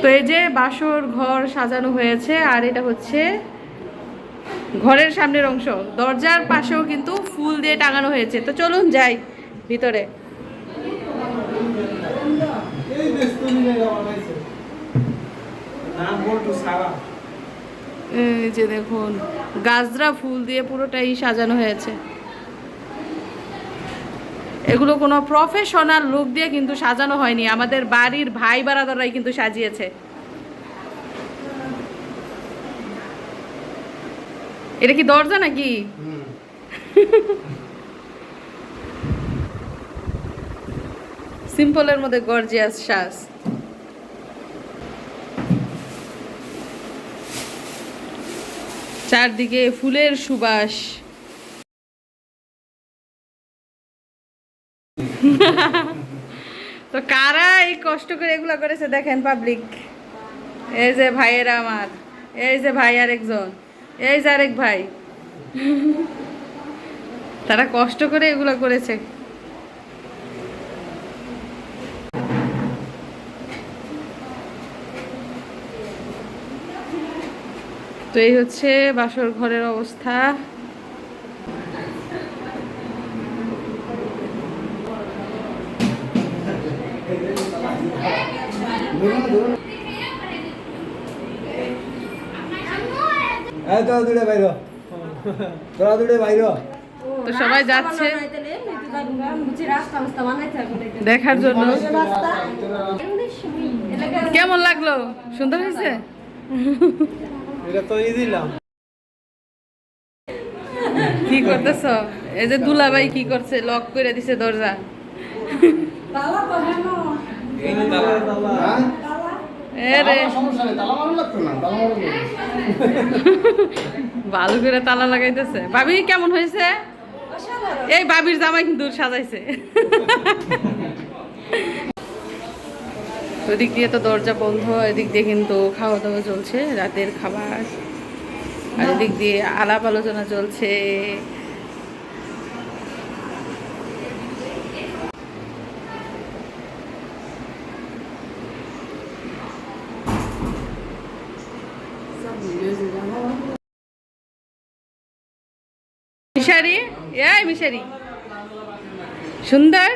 তো এই যে বাসর ঘর সাজানো হয়েছে আর এটা হচ্ছে ঘরের সামনের অংশ। দরজার পাশেও কিন্তু ফুল দিয়ে টাঙানো হয়েছে। তো চলুন যাই ভিতরে। এই যে দেখুন গাজরা ফুল দিয়ে পুরোটাই সাজানো হয়েছে। এগুলো কোনো প্রফেশনাল লোক দিয়ে কিন্তু সাজানো হয়নি। আমাদের বাড়ির ভাই বারাদারাই কিন্তু সাজিয়েছে। এটা কি দরজা নাকি? সিম্পলের মধ্যে গর্জিয়াস শ্বাস চারদিকে ফুলের সুবাস। তো কারা এই কষ্ট করে এগুলো করেছে দেখেন পাবলিক এই যে ভাইয়েরা আমার, এই যে ভাই আরেকজন, এই যে আরেক ভাই। তারা কষ্ট করে এগুলো করেছে। তো এই হচ্ছে বাসর ঘরের অবস্থা। এই তোরা দূরে বাইর তোরা দূরে বাইর তো সবাই যাচ্ছে। দেখার জন্য। কেমন লাগল? সুন্দর হয়েছে? এটা তো দিলাম কি করতেছ? এই যে দুলাভাই কি করছে লক করে দিছে দরজা। হ্যাঁ? তালা। মারুন লাগতো না? তালা ভালো করে তালা লাগাইতেছে। ভাবি কেমন হয়েছে? এই ভাবির জামাই কিন্তু সাজাইছে। ওদিক দিয়ে তো দরজা বন্ধ এদিক দিয়ে কিন্তু খাওয়া দাওয়া চলছে রাতের খাবার। আর এদিক দিয়ে আলাপ আলোচনা চলছে। মিশারি? এই মিশারি। সুন্দর?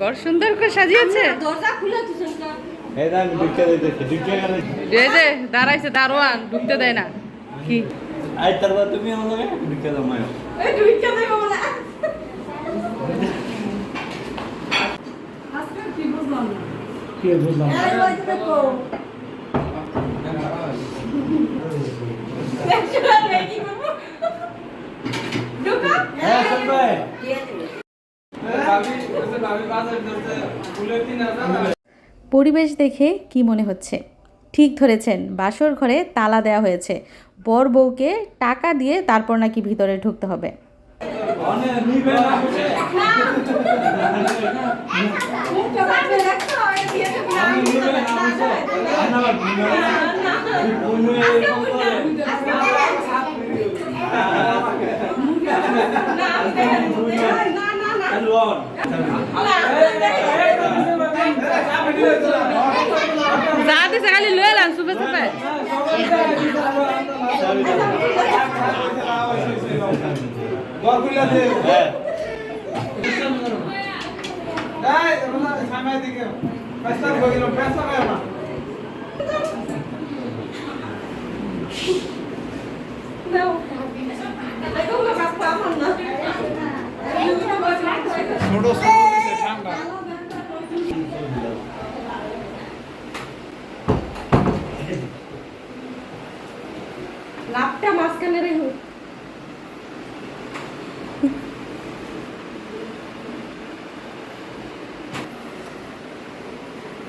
ঘর সুন্দর করে সাজিয়েছে? এই যে দাঁড়াইছে দারোয়ান ঢুকতে দেয় না। কি? আই তারপর তুমি আমাকে ঢুকে দাও মায়। কি বুঝলাম চল ভাই পরিবেশ দেখে কি মনে হচ্ছে ঠিক ধরেছেন বাসর ঘরে তালা দেওয়া হয়েছে বর বউকে টাকা দিয়ে তারপর নাকি ভিতরে ঢুকতে হবে যা দিছে খালি লয়ে লান সুপে সুপে লাভটা মাঝখানে রেখো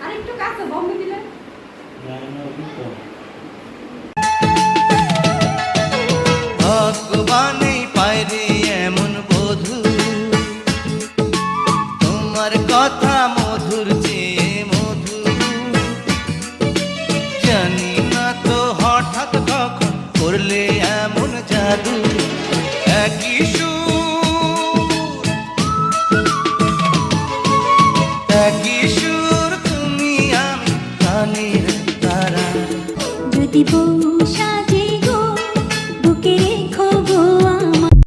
আরেকটু কাছে বম্বে দিলে ভগবানই পায়রে 不想